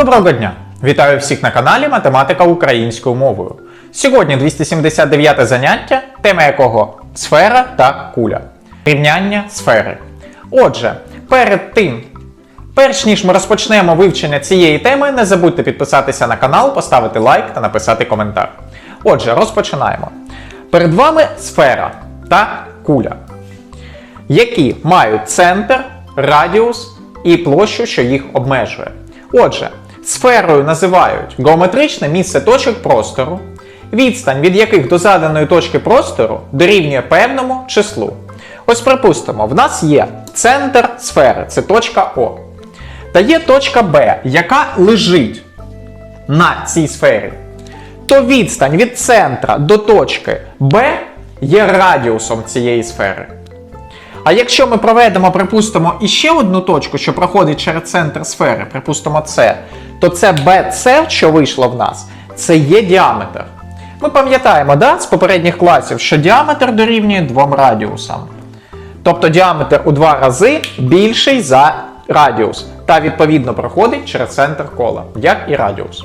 Доброго дня! Вітаю всіх на каналі Математика українською мовою. Сьогодні 279 заняття, тема якого сфера та куля. Рівняння сфери. Отже, перед тим, перш ніж ми розпочнемо вивчення цієї теми, не забудьте підписатися на канал, поставити лайк та написати коментар. Отже, розпочинаємо. Перед вами сфера та куля які мають центр, радіус і площу, що їх обмежує. Отже, сферою називають геометричне місце точок простору, відстань від яких до заданої точки простору дорівнює певному числу. Ось припустимо, в нас є центр сфери, це точка О. Та є точка Б, яка лежить на цій сфері. То відстань від центра до точки Б є радіусом цієї сфери. А якщо ми проведемо, припустимо, іще одну точку, що проходить через центр сфери, припустимо С, то це BC, що вийшло в нас, це є діаметр. Ми пам'ятаємо да, з попередніх класів, що діаметр дорівнює двом радіусам. Тобто діаметр у два рази більший за радіус, та відповідно проходить через центр кола, як і радіус.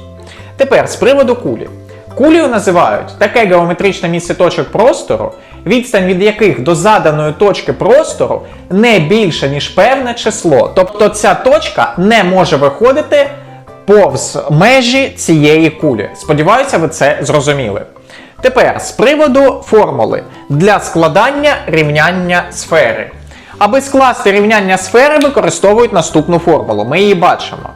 Тепер з приводу кулі. Кулею називають таке геометричне місце точок простору, відстань від яких до заданої точки простору не більше, ніж певне число. Тобто ця точка не може виходити повз межі цієї кулі. Сподіваюся, ви це зрозуміли. Tепер з приводу формули для складання рівняння сфери. Аби скласти рівняння сфери, використовують наступну формулу. Ми її бачимо.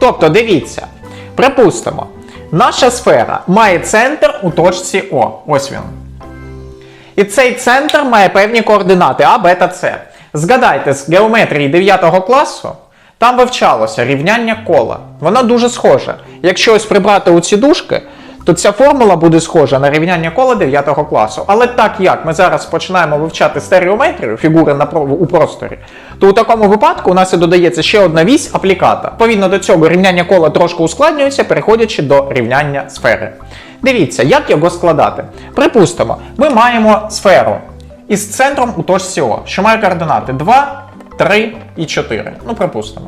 Тобто, дивіться, припустимо, наша сфера має центр у точці О. Ось він. І цей центр має певні координати А, Б та С. Згадайте, з геометрії 9 класу там вивчалося рівняння кола. Воно дуже схоже. Якщо ось прибрати оці дужки, то ця формула буде схожа на рівняння кола 9 класу. Але так як ми зараз починаємо вивчати стереометрію, фігури на у просторі, то у такому випадку у нас і додається ще одна вісь апліката. Повідно до цього рівняння кола трошки ускладнюється, переходячи до рівняння сфери. Дивіться, як його складати. Припустимо, ми маємо сферу із центром у точці О, що має координати 2, 3 і 4. Ну, припустимо.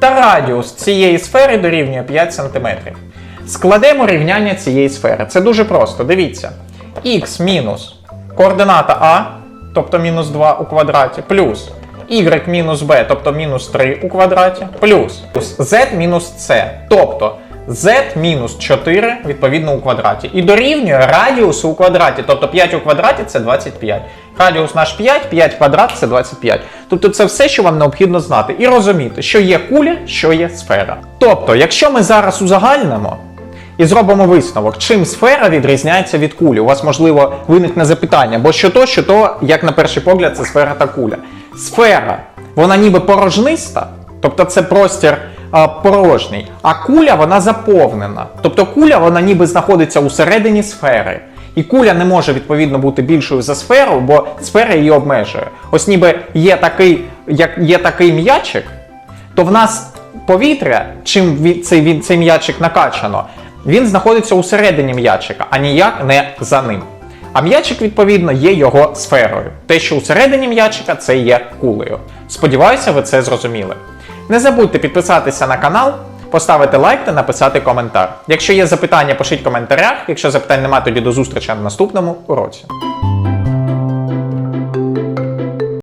Та радіус цієї сфери дорівнює 5 см. Складемо рівняння цієї сфери. Це дуже просто. Дивіться. х мінус координата А, тобто мінус 2 у квадраті, плюс y мінус b, тобто мінус 3 у квадраті, плюс z мінус c, тобто z мінус 4 відповідно у квадраті. І дорівнює радіусу у квадраті, тобто 5 у квадраті це 25. Радіус наш 5, 5 квадрат це 25. Тобто це все, що вам необхідно знати, і розуміти, що є куля, що є сфера. Тобто, якщо ми зараз узагальнимо, і зробимо висновок, чим сфера відрізняється від кулі. У вас, можливо, виникне запитання, бо що то, що то, як на перший погляд, це сфера та куля. Сфера, вона ніби порожниста, тобто це простір порожній, а куля вона заповнена. Тобто куля вона ніби знаходиться усередині сфери. І куля не може відповідно бути більшою за сферу, бо сфера її обмежує. Ось ніби є такий, як є такий м'ячик, то в нас повітря, чим цей, цей м'ячик накачано, він знаходиться усередині м'ячика, а ніяк не за ним. А м'ячик, відповідно, є його сферою. Те, що усередині м'ячика, це є кулею. Сподіваюся, ви це зрозуміли. Не забудьте підписатися на канал, поставити лайк та написати коментар. Якщо є запитання, пишіть в коментарях. Якщо запитань немає, тоді до зустрічі на наступному уроці.